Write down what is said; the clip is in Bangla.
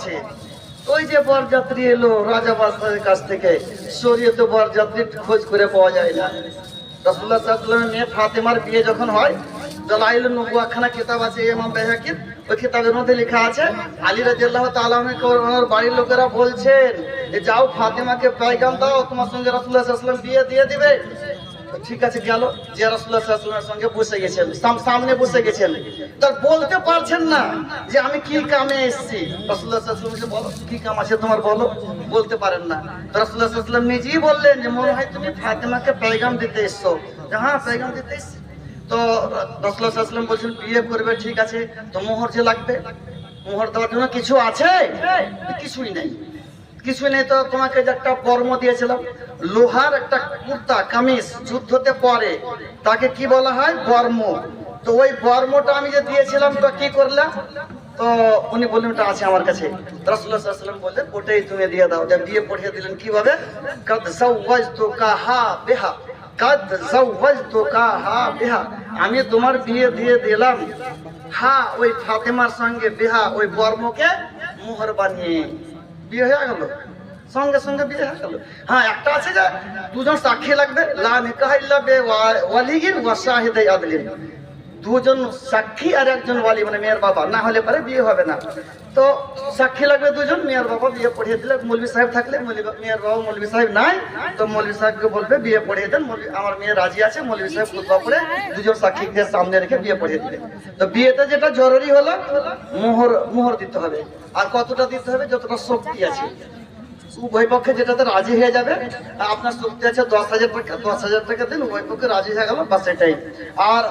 আছে। ওই যে বরযাত্রী এলো রাজা বাদশাহের কাছ থেকে। শরীয়তে বরযাত্রী খোঁজ করে পাওয়া যায় না। রসুল্লাহ সাল্লামের মেয়ে ফাতেমার বিয়ে যখন হয় দলাইল নবুয়াখানা কিতাব আছে, ইমাম বেহাকির। ওই কিতাবের মধ্যে লেখা আছে, আলী আনহু ওনার বাড়ির লোকেরা বলছেন যে যাও ফাতেমাকে পয়গাম দাও, তোমার সঙ্গে আলাইহি ওয়াসাল্লাম বিয়ে দিয়ে দিবে। ঠিক আছে গেল। যে সাল্লাল্লাহু সঙ্গে বসে গেছেন সামনে বসে গেছেন। তার বলতে পারছেন না যে আমি কি কামে এসেছি। সাল্লাল্লাহু বলো কি কাম আছে তোমার বলো। বলতে পারেন না। ওয়াসাল্লাম নিজেই বললেন যে মনে হয় তুমি ফাতেমাকে পয়গাম দিতে এসছো। হ্যাঁ পয়গাম দিতে এসছি। তো রসুল্লাহ সাল্লাম বলছেন বিয়ে করবে ঠিক আছে। তো মোহর যে লাগবে মোহর দেওয়ার জন্য কিছু আছে। কিছুই নেই। কিছুই নেই তো, তোমাকে যে একটা কর্ম দিয়েছিলাম। লোহার একটা কুর্তা, কামিজ যুদ্ধতে পরে। তাকে কি বলা হয়? বর্ম। তো ওই বর্মটা আমি যে দিয়েছিলাম, তো কি করলাম তো উনি বললেন, ওটা আছে আমার কাছে। রসুল্লাহ সাল্লাম বললেন, ওটাই তুমি দিয়ে দাও। যে বিয়ে পড়িয়ে দিলেন, কীভাবে? হা হা আমি তোমার বিয়ে দিয়ে দিলাম। হ্যাঁ ওই ফাতেমার সঙ্গে বিহা। ওই বর্মকে মোহর বানিয়ে। বিয়ে হয়ে গেল? সঙ্গে সঙ্গে বিয়ে হয়ে গেল? হ্যাঁ একটা আছে যে দুজন সাক্ষী লাগবে, লা নিকাহ ইল্লা বে ওয়া- ওয়ালিগিন ওয়া শাহিদাই আদলিন। দুজন সাক্ষী আর একজন ওয়ালি মানে মেয়ের বাবা। না হলে পরে বিয়ে হবে না। তো সাক্ষী লাগবে দুজন, মেয়ের বাবা বিয়ে পড়িয়ে দিলে। মৌলবী সাহেব থাকলে মেয়ের বাবা মৌলবী সাহেব নাই। তো মৌলবী সাহেবকে বলবে, বিয়ে পড়িয়ে দেন। আমার মেয়ে রাজি আছে মৌলবী সাহেব খুতবা পড়ে দুজন সাক্ষীকে সামনে রেখে বিয়ে পড়িয়ে দিবে। তো বিয়েতে যেটা জরুরি হলো, মোহর মোহর দিতে হবে। আর কতটা দিতে হবে, যতটা শক্তি আছে। উভয় পক্ষে যেটাতে রাজি হয়ে যাবে, আপনার শক্তি আছে দশ হাজার টাকা দশ হাজার টাকা দিন, উভয় পক্ষে রাজি হয়ে গেল বা সেটাই আর